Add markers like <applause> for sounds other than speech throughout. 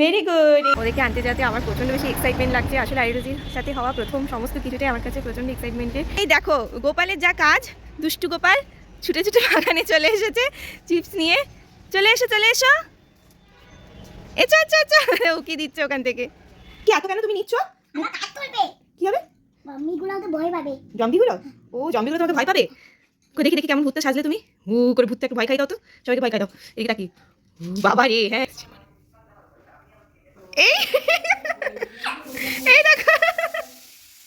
Very good ওদেরকে আনতে যাতে আমার প্রচণ্ড বেশি এক্সাইটমেন্ট লাগছে। আসলে আইরোজির সাথে হওয়া প্রথম সমস্ত কিছুটাই আমার কাছে প্রচণ্ড এক্সাইটমেন্টের এই দেখো গোপালের যা কাজ দুষ্টু গোপাল ছুটে ছুটে বাগানে চলে এসেছে। চিপস নিয়ে চলে এসো চলে এসো। এসো এসো এসো। উকি দিচ্ছে ওখান থেকে। কি এত কেন তুমি নিচ্ছ? কি হবে? মাম্মিগুলোকে ভয় পাবে। জম্বিগুলো? ও জম্বিগুলো তোমাকে ভয় পাবে? দেখি দেখি কেমন ভূতটা সাজলে তুমি? হু, করে ভূতটা একটু ভয় খাই দাও তো। সবাইকে ভয় খাই দাও। এদিকে কি বাবা রে হ্যাঁ। এই এই দেখো।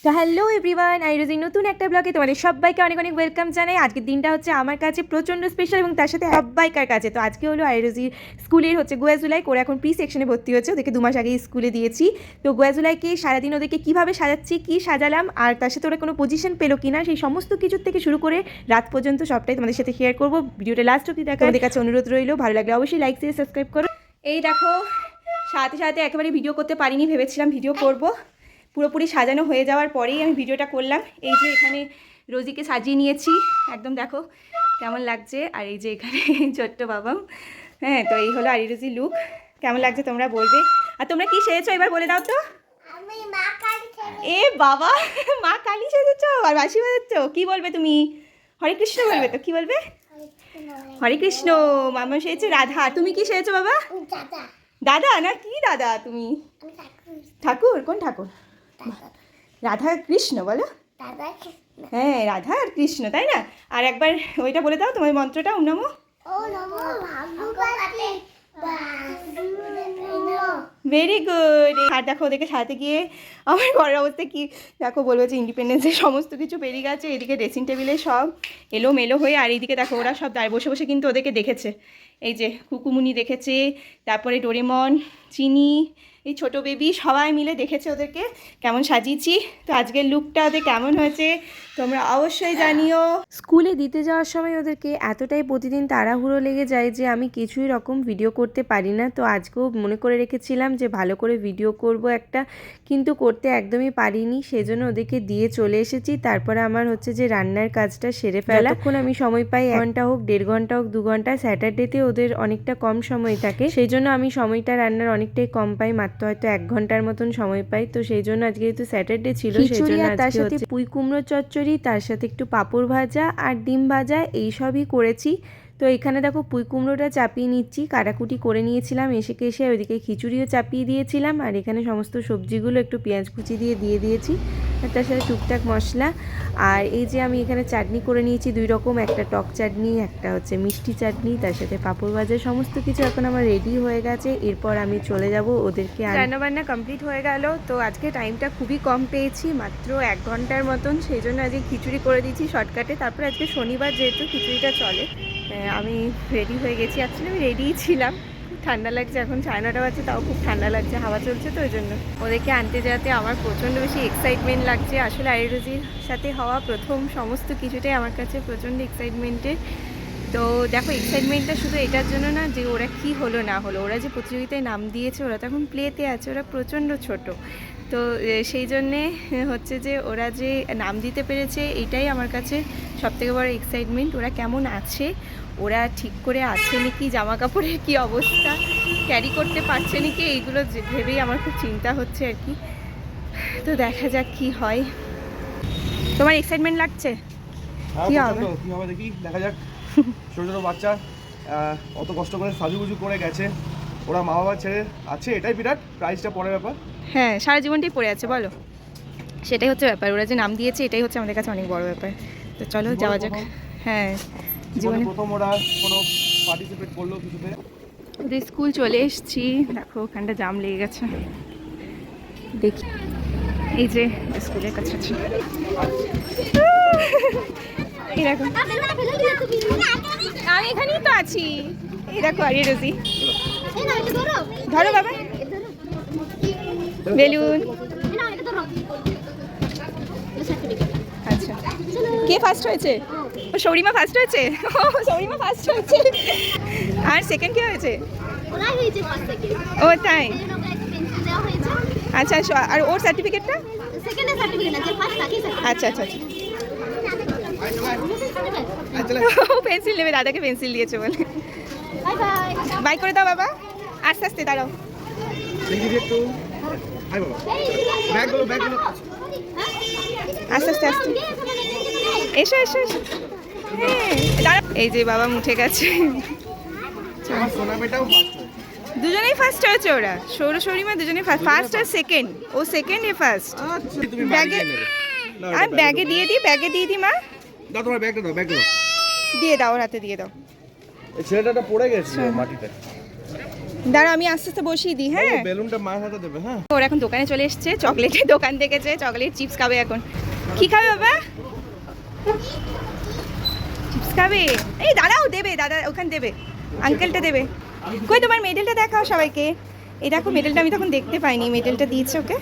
তো হ্যালো এভরিওয়ান আইরোজি নতুন একটা ব্লগে তোমাদের সবাইকে অনেক অনেক ওয়েলকাম জানাই। আজকের দিনটা হচ্ছে আমার কাছে প্রচণ্ড স্পেশাল এবং তার সাথে সবাইকার কাছে। তো আজকে হলো আইরোজির স্কুলের হচ্ছে গোয়াজুলাই করে এখন প্রি সেকশনে ভর্তি হচ্ছে। ওদেরকে দু মাস আগে স্কুলে দিয়েছি। তো গোয়াজুলাইকে সারাদিন ওদেরকে কীভাবে সাজাচ্ছি, কী সাজালাম, আর তার সাথে ওরা কোনো পজিশন পেল কিনা, সেই সমস্ত কিছুর থেকে শুরু করে রাত পর্যন্ত সবটাই তোমাদের সাথে শেয়ার করব। ভিডিওটা লাস্ট অব্দি দেখা। আমাদের কাছে অনুরোধ রইল, ভালো লাগলে অবশ্যই লাইক দিয়ে সাবস্ক্রাইব করো। এই দেখো, সাথে সাথে একেবারে ভিডিও করতে পারিনি, ভেবেছিলাম ভিডিও করব। পুরোপুরি সাজানো হয়ে যাওয়ার পরেই আমি ভিডিওটা করলাম। এই যে এখানে রোজিকে সাজিয়ে নিয়েছি। একদম দেখো কেমন লাগছে। আর এই যে এখানে <laughs> ছোট্ট বাবাম হ্যাঁ তো এই হলো আরি রোজি লুক কেমন লাগছে তোমরা বলবে। আর তোমরা কি সেরেছো এবার বলে দাও তো। এ বাবা মা কালী সেজেছ? আর বাসি বাজাচ্ছ কি বলবে তুমি? হরে কৃষ্ণ বলবে তো। কি বলবে? হরে কৃষ্ণ। মামা সেজেছে রাধা। তুমি কি সেজেছো বাবা? দাদা। না? কি দাদা তুমি? ঠাকুর? কোন ঠাকুর? রাধা কৃষ্ণ বলো হ্যাঁ রাধা আর কৃষ্ণ তাই না? আর একবার ওইটা বলে দাও তোমার মন্ত্রটা ওম নমো। ও নমো ভেরি গুড আর দেখো ওদেরকে সাথে গিয়ে আমার ঘরের অবস্থা কি? দেখো বলব যে ইন্ডিপেন্ডেন্সের সমস্ত কিছু বেরিয়ে গেছে এদিকে ড্রেসিং টেবিলে সব এলো মেলো হয়ে আর এইদিকে দেখো ওরা সব দাঁড়িয়ে বসে বসে কিন্তু ওদেরকে দেখেছে। এই যে কুকুমুনি দেখেছে তারপরে ডোরেমন চিনি এই ছোট বেবি সবাই মিলে দেখেছে ওদেরকে। কেমন সাজিয়েছি? তো আজকের লুকটা ওদের কেমন হয়েছে তোমরা অবশ্যই জানিও। স্কুলে দিতে যাওয়ার সময় ওদেরকে এতটাই প্রতিদিন তাড়াহুড়ো লেগে যায় যে আমি কিছুই রকম ভিডিও করতে পারি না। তো আজকেও মনে করে রেখেছিলাম যে ভালো করে ভিডিও করব একটা কিন্তু করতে একদমই পারিনি। সেজন্য ওদেরকে দিয়ে চলে এসেছি। তারপরে আমার হচ্ছে যে রান্নার কাজটা সেরে ফেলা। তখন আমি সময় পাই এক ঘণ্টা হোক দেড় ঘণ্টা হোক দু ঘণ্টা স্যাটারডেতে ওদের অনেকটা কম সময় থাকে। সেই জন্য আমি সময়টা রান্নার অনেকটাই কম পাই মাত্র হয়তো এক ঘণ্টার মতন সময় পাই। তো সেই জন্য আজকে যেহেতু স্যাটারডে ছিল সেই জন্য তার সাথে পুঁই কুমড়ো চচ্চড়ি তার সাথে একটু পাঁপড় ভাজা আর ডিম ভাজা এই সবই করেছি। তো এখানে দেখো পুঁই কুমড়োটা চাপিয়ে নিচ্ছি কাটাকুটি করে নিয়েছিলাম এসে কেসে ওইদিকে খিচুড়িও চাপিয়ে দিয়েছিলাম আর এখানে সমস্ত সবজিগুলো একটু পেঁয়াজ কুচি দিয়ে দিয়ে দিয়েছি। তার সাথে টুকটাক মশলা। আর এই যে আমি এখানে চাটনি করে নিয়েছি দুই রকম, একটা টক চাটনি, একটা হচ্ছে মিষ্টি চাটনি, তার সাথে পাঁপড় ভাজা, সমস্ত কিছু এখন আমার রেডি হয়ে গেছে। এরপর আমি চলে যাব ওদেরকে। রান্নাবান্না কমপ্লিট হয়ে গেল। তো আজকে টাইমটা খুবই কম পেয়েছি, মাত্র এক ঘণ্টার মতন। সেই জন্য আজকে খিচুড়ি করে দিয়েছি শর্টকাটে তারপরে আজকে শনিবার যেহেতু খিচুড়িটা চলে আমি রেডি হয়ে গেছি। অ্যাকচুয়ালি আমি রেডিই ছিলাম। ঠান্ডা লাগছে, এখন সাড়ে নটা বাজছে তাও খুব ঠান্ডা লাগছে, হাওয়া চলছে তো ওই জন্য। ওদেরকে আনতে যাতে আমার প্রচণ্ড বেশি এক্সাইটমেন্ট লাগছে। আসলে আইরোজির সাথে হওয়া প্রথম সমস্ত কিছুটাই আমার কাছে প্রচণ্ড এক্সাইটমেন্টের তো দেখো এক্সাইটমেন্টটা শুধু এটার জন্য না, যে ওরা কি হলো না হলো, ওরা যে প্রতিযোগিতায় নাম দিয়েছে, ওরা তো এখন প্লেতে আছে, ওরা প্রচণ্ড ছোট। তো সেই জন্যে হচ্ছে যে ওরা যে নাম দিতে পেরেছে এটাই আমার কাছে সবথেকে বড় এক্সাইটমেন্ট ওরা কেমন আছে? ওরা ঠিক করে আছে নাকি? জামা কাপড়ের কি অবস্থা? ক্যারি করতে পারছে নাকি? এইগুলো ভেবেই আমার খুব চিন্তা হচ্ছে আর কি। তো দেখা যাক কি হয়। তোমার এক্সাইটমেন্ট লাগছে? হ্যাঁ, কি হবে? কি হবে দেখি দেখা যাক। <laughs> ছোটো ছোটো বাচ্চা অত কষ্ট করে সাজুগুজু করে গেছে। ওরা মা বাবা ছেড়ে আছে এটাই বিরাট প্রাইসটা পরের ব্যাপার। হ্যাঁ সারা জীবনটাই পড়ে আছে বলো। সেটাই হচ্ছে ব্যাপার ওরা যে নাম দিয়েছে এটাই হচ্ছে আমাদের কাছে অনেক বড় ব্যাপার। তো চলো যাওয়া যাক। হ্যাঁ জীবনে প্রথম ওরা কোনো পার্টিসিপেট করল কিছুতে? ওদের স্কুল চলে এসেছি। দেখো ওখানটা জাম লেগে গেছে। দেখি। এই যে স্কুলের কাছে আছে। এই আমি এখানেই তো আছি। এই দেখো আরে রোজি। ধরো বাবা। বেলুন আচ্ছা কে ফার্স্ট হয়েছে ও সৌরিমা ফার্স্ট হয়েছে ও সৌরিমা ফার্স্ট হয়েছে আর সেকেন্ড কে হয়েছে ও তাই আচ্ছা স- আর ওর সার্টিফিকেটটা আচ্ছা আচ্ছা আচ্ছা ও পেন্সিল নেবে দাদাকে পেন্সিল দিয়েছে বলে বাই বাই বাই করে দাও বাবা আস্তে আস্তে দাঁড়াও দেখি দিদি একটু হাই বাবা। ব্যাগগুলো ব্যাগগুলো। আস্তে আস্তে আস্তে। এসো এসো এসো। হ্যাঁ। এই যে বাবা উঠে গেছে। দুজনেই ফার্স্ট হয়েছে ওরা। সৌর সৌরিমা দুজনেই ফার্স্ট ফার্স্ট আর সেকেন্ড ও সেকেন্ড এ ফার্স্ট আচ্ছা তুমি ব্যাগে- আর ব্যাগে দিয়ে দিই ব্যাগে দিয়ে দিই মা। দাও তোমার ব্যাগটা দাও ব্যাগটা দিয়ে দাও ওর হাতে দিয়ে দাও। ছেলেটা পড়ে গেছে মাটিতে। দাঁড়াও আমি আস্তে আস্তে বসিয়ে দিই হ্যাঁ? বেলুনটা মায়ের হাতে দেবে হ্যাঁ? ওর এখন দোকানে চলে এসছে চকলেটের দোকান দেখেছে চকলেট চিপস খাবে এখন। কি খাবে বাবা? চিপস খাবে? এই দাঁড়াও দেবে দাদা ওখানে দেবে। আঙ্কেলটা দেবে। কই তোমার মেডেলটা দেখাও সবাইকে। এই দেখো মেডেলটা আমি তখন দেখতে পাইনি মেডেলটা দিয়েছে ওকে।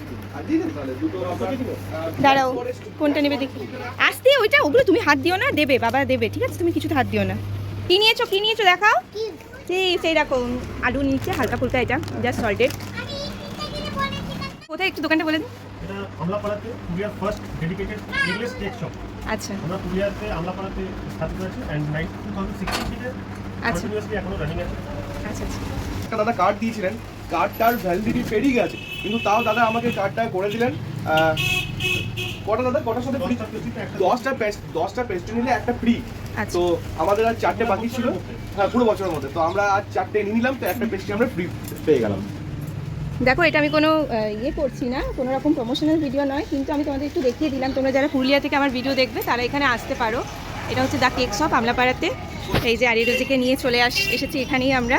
দাঁড়াও কোনটা নেবে দেখি। আসতে ওইটা ওগুলো তুমি হাত দিও না দেবে বাবা দেবে ঠিক আছে? তুমি কিছুতে হাত দিও না। কি নিয়েছো কি নিয়েছো দেখাও। সেই সেই দেখো আলু নিচে হালকা ফুলকা এটা জাস্ট সল্টেড কোথায় একটু দোকানটা বলে দিন। এটা আমলাপাড়াতে পুরিয়ার first dedicated eggless cake shop আচ্ছা। আমরা পুরিয়াতে আমলাপাড়াতে স্থাপিত থেকে আচ্ছা। কন্টিনিউয়াসলি এখনও রানিং আছে। আচ্ছা আচ্ছা। একটা দাদা কার্ড দিয়েছিলেন কার্ডটার ভ্যালিডিটি পেরিয়ে গেছে কিন্তু তাও দাদা আমাকে কার্ডটা করে দিলেন কটা দাদা? কটার সাথে ফ্রি দশটা দশটা পেস্ট পেস্ট্রি নিলে একটা ফ্রি আচ্ছা। তো আমাদের আর চারটে বাকি ছিল। হ্যাঁ পুরো বছরের মধ্যে। তো আমরা চারটে নিয়ে নিলাম তো একটা পেস্ট্রি আমরা ফ্রি পেয়ে গেলাম। দেখো এটা আমি কোনো ইয়ে করছি না। কোনো রকম প্রমোশনাল ভিডিও নয় কিন্তু আমি তোমাদের একটু দেখিয়ে দিলাম। তোমরা যারা পুরুলিয়া থেকে আমার ভিডিও দেখবে তারা এখানে আসতে পারো। এটা হচ্ছে দ্য কেক শপ আমলাপাড়াতে। এই যে আরিরোজিকে নিয়ে চলে আস এসেছি এখানেই আমরা।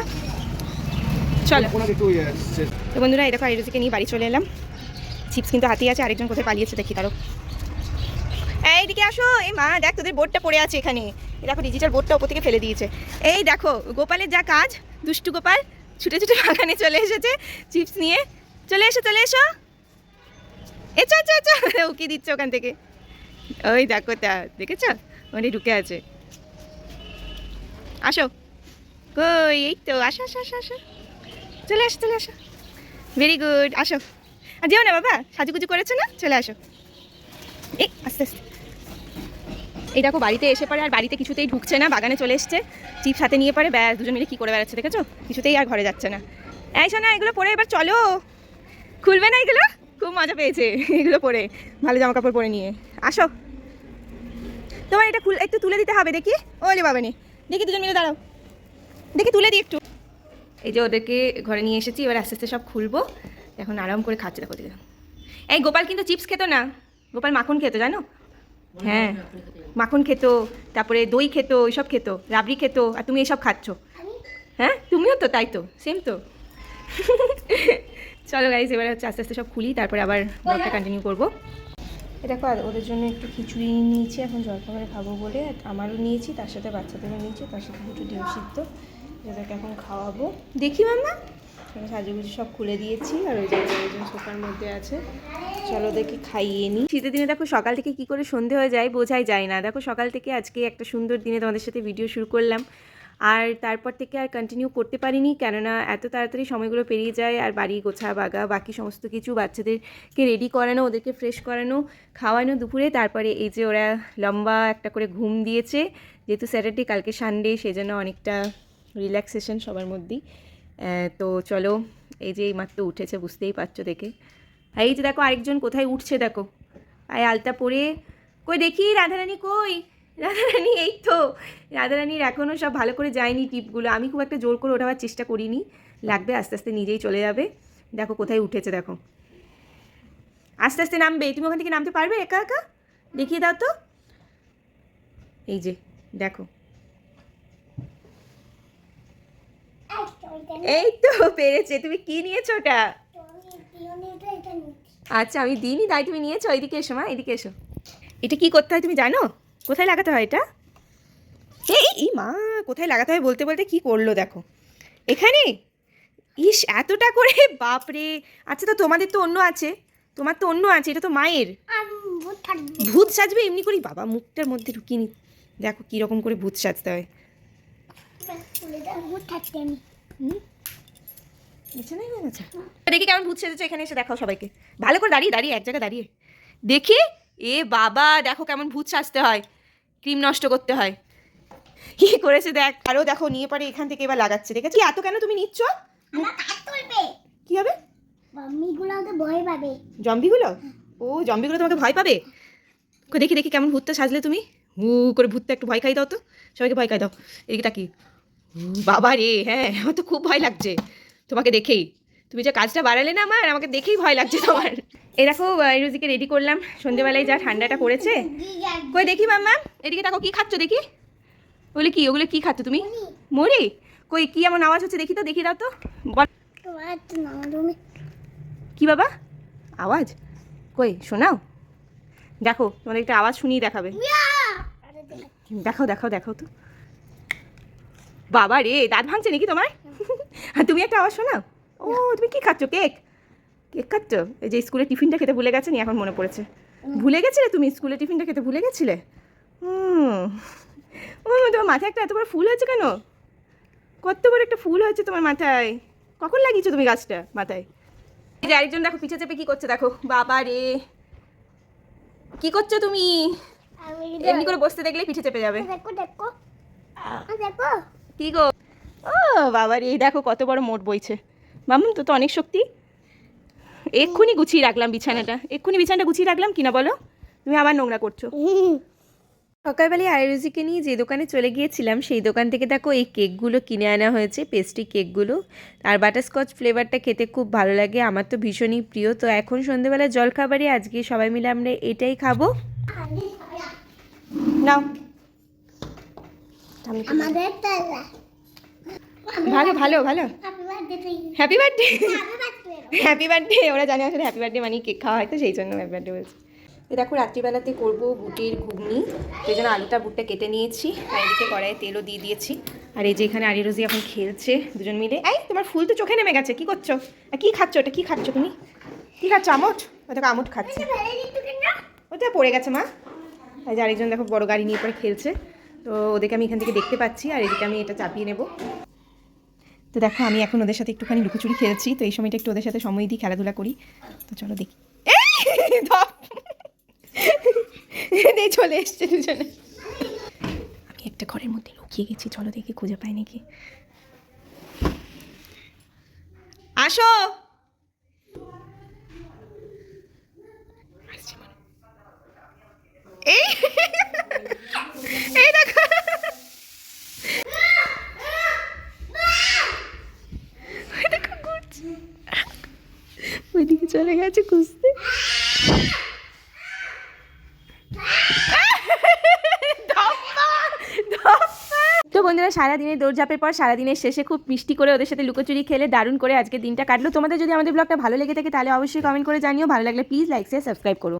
চলো। ইয়ে, তো বন্ধুরা এই দেখো আরিরোজিকে নিয়ে বাড়ি চলে এলাম। চিপস কিন্তু হাতেই আছে আরেকজন কোথায় পালিয়েছে দেখি তারও এইদিকে আসো। এই মা, দেখ তোদের বোর্ডটা পড়ে আছে এখানে। দেখো ডিজিটাল বোর্ডটা ওপর থেকে ফেলে দিয়েছে। এই দেখো, গোপালের যা কাজ, দুষ্টু গোপাল ছুটে ছুটে বাগানে চলে এসেছে চিপস নিয়ে। চলে এসো চলে এসো। এসো এসো এসো। উকি দিচ্ছে ওখান থেকে। ওই দেখো তা, দেখেছ? ওখানে ঢুকে আছে। আসো। কই, এই তো, আসো আসো আসো আসো। চলে আসো চলে আসো। ভেরি গুড আসো। আর যেও না বাবা, সাজুগুজু করেছ না? চলে আসো। এই, আস্তে আস্তে। এই দেখো, বাড়িতে এসে পরে আর বাড়িতে কিছুতেই ঢুকছে না, বাগানে চলে এসছে। চিপস হাতে নিয়ে পরে ব্যাস, দুজন মিলে কী করে বেড়াচ্ছে দেখেছ? কিছুতেই আর ঘরে যাচ্ছে না। এই শোনা এগুলো পরে এবার চলো। খুলবে না এগুলো? খুব মজা পেয়েছে এগুলো পরে, ভালো জামা কাপড় পরে নিয়ে। আসো। তোমার এটা খুল, একটু তুলে দিতে হবে দেখি। ওলে বাবা নে দেখি দুজন মিলে দাঁড়াও। দেখি তুলে দিই একটু। এই যে ওদেরকে ঘরে নিয়ে এসেছি, এবার আস্তে আস্তে সব খুলবো। এখন আরাম করে খাচ্ছে, দেখো এই গোপাল কিন্তু চিপস খেতো না। গোপাল মাখন খেতো, জানো? হ্যাঁ। মাখন খেত, তারপরে দই খেত এইসব খেত, রাবড়ি খেত, আর তুমি এসব খাচ্ছ। হ্যাঁ? তুমিও তো, তাই তো সেম তো। চলো গাইজ এবার হচ্ছে আস্তে আস্তে সব খুলি, তারপরে আবার ব্লগটা কন্টিনিউ করব। দেখো, আর ওদের জন্য একটু খিচুড়ি নিয়েছি, এখন জলখাবারে খাব বলে আমারও নিয়েছি, তার সাথে বাচ্চাদেরও নিয়েছি, তার সাথে দুটো ডিম সিদ্ধ। এদেরকে এখন খাওয়াবো। দেখি মাম্মা। সাজুগুজু সব খুলে দিয়েছি, আর ওই যে সোফার মধ্যে আছে। চলো দেখি খাইয়ে নিই শীতের দিনে দেখো সকাল থেকে কি করে সন্ধে হয়ে যায় বোঝাই যায় না। দেখো সকাল থেকে আজকে একটা সুন্দর দিনে তোমাদের সাথে ভিডিও শুরু করলাম। আর তারপর থেকে আর কন্টিনিউ করতে পারিনি কেননা এত তাড়াতাড়ি সময়গুলো পেরিয়ে যায় আর বাড়ি গোছা বাগা বাকি সমস্ত কিছু বাচ্চাদেরকে রেডি করানো, ওদেরকে ফ্রেশ করানো, খাওয়ানো দুপুরে। তারপরে এই যে ওরা লম্বা একটা করে ঘুম দিয়েছে। যেহেতু স্যাটারডে কালকে সানডে সেজন্য অনেকটা রিল্যাক্সেশন সবার মধ্যেই। তো চলো এই যে এইমাত্র উঠেছে, বুঝতেই পারছ দেখে। এই যে দেখো আরেকজন কোথায় উঠছে দেখো। আয় আলতা পরে। কই দেখি রাধারানী কই? রাধারানী এই তো। রাধারানীর এখনও সব ভালো করে যায়নি টিপগুলো। আমি খুব একটা জোর করে ওঠাবার চেষ্টা করিনি। লাগবে আস্তে আস্তে নিজেই চলে যাবে। দেখো কোথায় উঠেছে দেখো। আস্তে আস্তে নামবে। তুমি ওখান থেকে নামতে পারবে একা একা? দেখিয়ে দাও তো। এই যে দেখো। এই তো পেরেছে। তুমি কি নিয়েছো ওটা? আচ্ছা আমি দিইনি তাই তুমি নিয়েছো এইদিকে এসো মা এদিকে এসো। এটা কি করতে হয় তুমি জানো? কোথায় লাগাতে হয় এটা? এই এই মা কোথায় লাগাতে হয় বলতে বলতে কি করল দেখো। এখানে? ইস এতটা করে বাপরে। আচ্ছা তো তোমাদের তো অন্য আছে। তোমার তো অন্য আছে এটা তো মায়ের। ভূত সাজবে এমনি করেই। বাবা মুখটার মধ্যে ঢুকিয়ে নি। দেখো কীরকম করে ভূত সাজতে হয়। হুম? বিছানায় হয়ে গেছে? দেখি কেমন ভূত সেজেছে এখানে এসে দেখাও সবাইকে। ভালো করে দাঁড়িয়ে দাঁড়িয়ে এক জায়গায় দাঁড়িয়ে। দেখি? এ বাবা দেখো কেমন ভূত সাজতে হয়। ক্রিম নষ্ট করতে হয়। কি করেছে দেখ? আরও দেখো নিয়ে পারে এখান থেকে এবার লাগাচ্ছে। দেখেছি? এত কেন তুমি নিচ্ছ? কি হবে? মাম্মিগুলো ভয় পাবে। জম্বিগুলো? ও জম্বিগুলো তোমাকে ভয় পাবে? কই দেখি দেখি কেমন ভূতটা সাজলে তুমি। হু করে ভূতটা একটু ভয় খাই দাও তো। সবাইকে ভয় খাই দাও। এদিকে তাকি বাবা রে হ্যাঁ আমার তো খুব ভয় লাগছে। তোমাকে দেখেই। তুমি যে কাজটা বাড়ালে না আমার আমাকে দেখেই ভয় লাগছে তোমার। এই দেখো রোজিকে রেডি করলাম। সন্ধেবেলায় যা ঠান্ডাটা পড়েছে। কই দেখি মাম্মা এদিকে দেখো কি খাচ্ছ দেখি? ওগুলো কি ওগুলো কি খাচ্ছ তুমি? মরি কই কি এমন আওয়াজ হচ্ছে দেখি তো দেখি দাও তো। কি বাবা? আওয়াজ? কই শোনাও? দেখো তোমাদের একটা আওয়াজ শুনিয়ে দেখাবে। দেখ দেখাও দেখাও দেখাও তো। বাবা রে দাঁত ভাঙছে নাকি তোমার? আর তুমি একটা আওয়াজ শোনাও। ও তুমি কি খাচ্ছ কেক? কেক খাচ্ছ? এই যে স্কুলে টিফিনটা খেতে ভুলে গেছে নি এখন মনে পড়েছে। ভুলে গেছিলে তুমি স্কুলে টিফিনটা খেতে ভুলে গেছিলে? হুম। ও তোমার মাথায় একটা এত বড় ফুল হয়েছে কেন? কত বড় একটা ফুল হয়েছে তোমার মাথায়। কখন লাগিয়েছো তুমি গাছটা মাথায়? এই যে আরেকজন দেখো পিছে চেপে কি করছে দেখো। বাবা রে কি করছ তুমি? এমনি করে বসতে দেখলে পিছে চেপে যাবে। দেখো দেখো। দেখো। কি গো? ও বাবা রে দেখো কত বড় মোট বইছে। মামুন তো তো অনেক শক্তি। এক্ষুনি গুছিয়ে রাখলাম বিছানাটা। এক্ষুনি বিছানাটা গুছিয়ে রাখলাম কিনা বলো? তুমি আবার নোংরা করছ। সকালবেলায় আয়ুরুজিকে নিয়ে যে দোকানে চলে গিয়েছিলাম সেই দোকান থেকে দেখো এই কেকগুলো কিনে আনা হয়েছে পেস্ট্রি কেকগুলো। আর বাটারস্কচ ফ্লেভারটা খেতে খুব ভালো লাগে আমার তো ভীষণই প্রিয়। তো এখন সন্ধেবেলা জলখাবারে আজকে সবাই মিলে আমরা এটাই খাব। নাও। আমাদের ভালো ভালো ভালো। হ্যাপি বার্থডে হ্যাপি বার্থডে ওরা জানে আসলে হ্যাপি বার্থডে মানে কেক খাওয়া হয় তো সেই জন্য হ্যাপি বার্থডে বলছে। এই দেখো রাত্রিবেলাতে করব বুটের ঘুগনি। সেই জন্য আলুটা বুটটা কেটে নিয়েছি। আর এদিকে কড়াইয়ে তেলও দিয়ে দিয়েছি। আর এই যে এখানে আরি রোজি এখন খেলছে দুজন মিলে। এই তোমার ফুল তো চোখে নেমে গেছে কি করছ? আর কি খাচ্ছ ওটা? কি খাচ্ছ তুমি? কি খাচ্ছ? আমট? দেখো আমট খাচ্ছে। ওটা পড়ে গেছে মা। আর যে আরেকজন দেখো বড় গাড়ি নিয়ে পরে খেলছে। তো ওদেরকে আমি এখান থেকে দেখতে পাচ্ছি আর এদিকে আমি এটা চাপিয়ে নেব। তো দেখো, আমি এখন ওদের সাথে একটুখানি লুকোচুরি খেলছি, তো এই সময়টা একটু ওদের সাথে সময় দিই, খেলাধুলা করি। তো চলো দেখি। চলে এসছে দুজনে। আমি একটা ঘরের মধ্যে লুকিয়ে গেছি, চলো দেখি খুঁজে পাই নাকি। আসো! মনে। এই দেখো ওই দেখো ঘুরছে ওইদিকে চলে গেছে খুঁজতে। তো বন্ধুরা, সারাদিনের দৌড়ঝাপের পর সারাদিনের শেষে খুব মিষ্টি করে ওদের সাথে লুকোচুরি খেলে দারুণ করে আজকে দিনটা কাটলো। তোমাদের যদি আমাদের ব্লগটা ভালো লেগে থাকে, তাহলে অবশ্যই কমেন্ট করে জানিও। ভালো লাগলে প্লিজ লাইক শেয়ার সাবস্ক্রাইব করো।